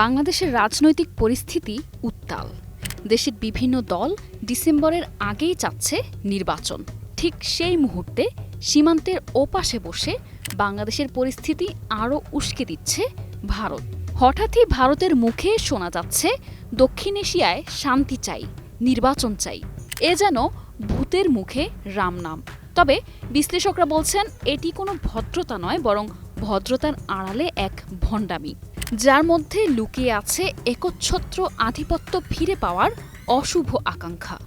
বাংলাদেশের রাজনৈতিক পরিস্থিতি উত্তাল। দেশের বিভিন্ন দল ডিসেম্বরের আগেই চাচ্ছে নির্বাচন। ঠিক সেই মুহূর্তে সীমান্তের ওপাশে বসে বাংলাদেশের পরিস্থিতি আরও উস্কে দিচ্ছে ভারত। হঠাৎই ভারতের মুখে শোনা যাচ্ছে, দক্ষিণ এশিয়ায় শান্তি চাই, নির্বাচন চাই। এ যেন ভূতের মুখে রাম নাম তবে বিশ্লেষকরা বলছেন, এটি কোনো ভদ্রতা নয়, বরং ভদ্রতার আড়ালে এক ভণ্ডামি। যার মধ্যে লুকিয়ে আছে একচ্ছত্র আধিপত্য ফিরে পাওয়ার অশুভ আকাঙ্ক্ষা।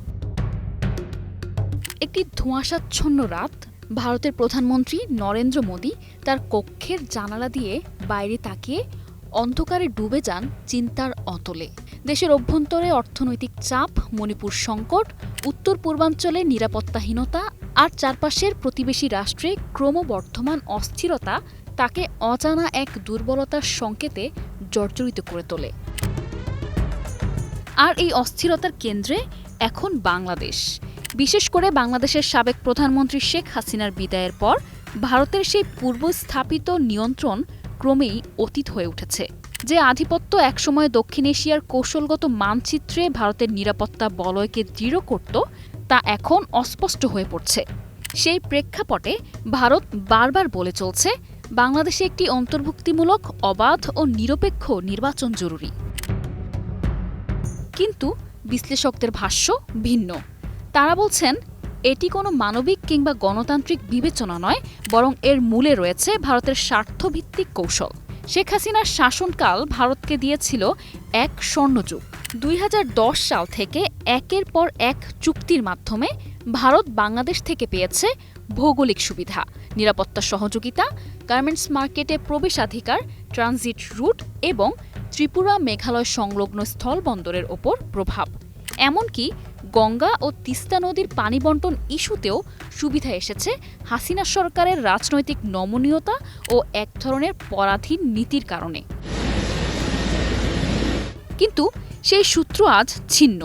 একটি ধোঁয়াশাচ্ছন্ন রাত, ভারতের প্রধানমন্ত্রী নরেন্দ্র মোদী তার কক্ষের জানালা দিয়ে বাইরে তাকিয়ে অন্ধকারে ডুবে যান চিন্তার অতলে। দেশের অভ্যন্তরে অর্থনৈতিক চাপ, মণিপুর সংকট, উত্তর পূর্বাঞ্চলে নিরাপত্তাহীনতা আর চারপাশের প্রতিবেশী রাষ্ট্রে ক্রমবর্ধমান অস্থিরতা তাকে অজানা এক দুর্বলতার সংকেতে জর্জরিত করে তোলে। আর এই অস্থিরতার কেন্দ্রে এখন বাংলাদেশ। বিশেষ করে বাংলাদেশের সাবেক প্রধানমন্ত্রী শেখ হাসিনার বিদায়ের পর ভারতের সেই পূর্ব স্থাপিত নিয়ন্ত্রণ ক্রমেই অতীত হয়ে উঠেছে, যে আধিপত্য একসময় দক্ষিণ এশিয়ার কৌশলগত মানচিত্রে ভারতের নিরাপত্তা বলয়কে দৃঢ় করত, তা এখন অস্পষ্ট হয়ে পড়ছে। সেই প্রেক্ষাপটে ভারত বারবার বলে চলছে বাংলাদেশে একটি অন্তর্ভুক্তিমূলক, অবাধ ও নিরপেক্ষ নির্বাচন জরুরি। কিন্তু বিশ্লেষকদের ভাষ্য ভিন্ন। তারা বলছেন, এটি কোনো মানবিক কিংবা গণতান্ত্রিক বিবেচনা নয়, বরং এর মূলে রয়েছে ভারতের স্বার্থভিত্তিক কৌশল। শেখ হাসিনার শাসনকাল ভারতকে দিয়েছিল এক স্বর্ণযুগ। দুই হাজার দশ সাল থেকে একের পর এক চুক্তির মাধ্যমে ভারত বাংলাদেশ থেকে পেয়েছে ভৌগোলিক সুবিধা, নিরাপত্তা সহযোগিতা গার্মেন্টস মার্কেটে প্রবেশাধিকার, ট্রানজিট রুট এবং ত্রিপুরা মেঘালয় সংলগ্ন স্থলবন্দরের ওপর প্রভাব। এমনকি গঙ্গা ও তিস্তা নদীর পানি বন্টন ইস্যুতেও সুবিধা এসেছে হাসিনা সরকারের রাজনৈতিক নমনীয়তা ও এক ধরনের পরাধীন নীতির কারণে। কিন্তু সেই সূত্র আজ ছিন্ন।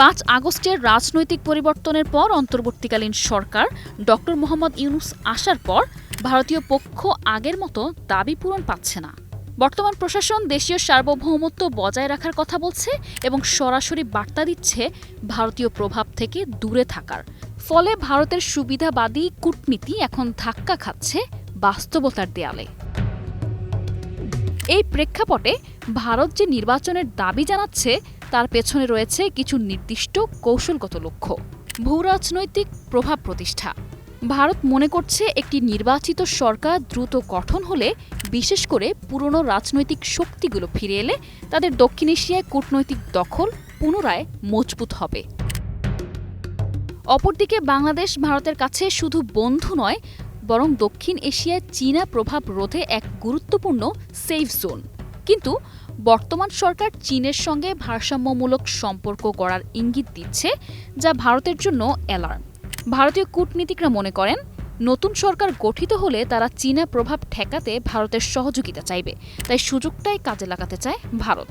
পাঁচ আগস্টের রাজনৈতিক পরিবর্তনের পর অন্তর্বর্তীকালীন সরকার ডক্টর মোহাম্মদ ইউনুস আসার পর ভারতীয় পক্ষ আগের মতো দাবি পূরণ পাচ্ছে না। বর্তমান প্রশাসন দেশীয় সার্বভৌমত্ব বজায় রাখার কথা বলছে এবং সরাসরি বার্তা দিচ্ছে ভারতীয় প্রভাব থেকে দূরে থাকার। ফলে ভারতের সুবিধাবাদী কূটনীতি এখন ধাক্কা খাচ্ছে বাস্তবতার দেয়ালে। এই প্রেক্ষাপটে ভারত যে নির্বাচনের দাবি জানাচ্ছে তার পেছনে রয়েছে কিছু নির্দিষ্ট কৌশলগত লক্ষ্য। ভূরাজনৈতিক প্রভাব প্রতিষ্ঠা। ভারত মনে করছে একটি নির্বাচিত সরকার দ্রুত গঠন হলে, বিশেষ করে পুরনো রাজনৈতিক শক্তিগুলো ফিরে এলে, তাদের দক্ষিণ এশিয়ায় কূটনৈতিক দখল পুনরায় মজবুত হবে। অপরদিকে বাংলাদেশ ভারতের কাছে শুধু বন্ধু নয়, বরং দক্ষিণ এশিয়ায় চীনা প্রভাব রোধে এক গুরুত্বপূর্ণ সেফ জোন কিন্তু বর্তমান সরকার চীনের সঙ্গে ভারসাম্যমূলক সম্পর্ক গড়ার ইঙ্গিত দিচ্ছে, যা ভারতের জন্য অ্যালার্ম ভারতীয় কূটনীতিকরা মনে করেন, নতুন সরকার গঠিত হলে তারা চীনা প্রভাব ঠেকাতে ভারতের সহযোগিতা চাইবে, তাই সুযোগটাই কাজে লাগাতে চায় ভারত।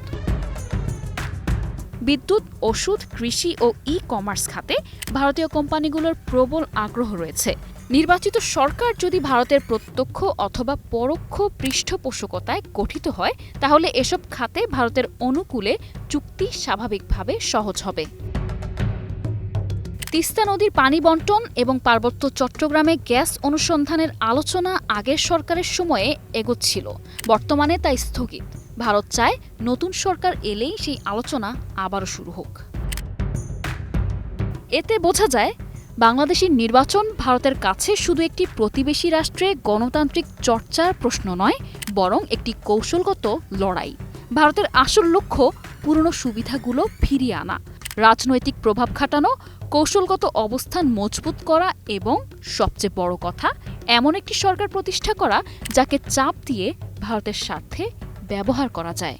বিদ্যুৎ, ওষুধ, কৃষি ও ই কমার্স খাতে ভারতীয় কোম্পানিগুলোর প্রবল আগ্রহ রয়েছে। নির্বাচিত সরকার যদি ভারতের প্রত্যক্ষ অথবা পরোক্ষ পৃষ্ঠপোষকতায় গঠিত হয়, তাহলে এসব খাতে ভারতের অনুকূলে চুক্তি স্বাভাবিকভাবে সহজ হবে। তিস্তা নদীর পানি বন্টন এবং পার্বত্য চট্টগ্রামে গ্যাস অনুসন্ধানের আলোচনা আগের সরকারের সময়ে এগোচ্ছিল। বর্তমানে তা স্থগিত। ভারত চায় নতুন সরকার এলেই সেই আলোচনা আবারও শুরু হোক। এতে বোঝা যায় বাংলাদেশের নির্বাচন ভারতের কাছে শুধু একটি প্রতিবেশী রাষ্ট্রে গণতান্ত্রিক চর্চার প্রশ্ন নয়, বরং একটি কৌশলগত লড়াই। ভারতের আসল লক্ষ্য পুরনো সুবিধাগুলো ফিরিয়ে আনা, রাজনৈতিক প্রভাব খাটানো, কৌশলগত অবস্থান মজবুত করা এবং, সবচেয়ে বড় কথা, এমন একটি সরকার প্রতিষ্ঠা করা যাকে চাপ দিয়ে ভারতের স্বার্থে ব্যবহার করা যায়।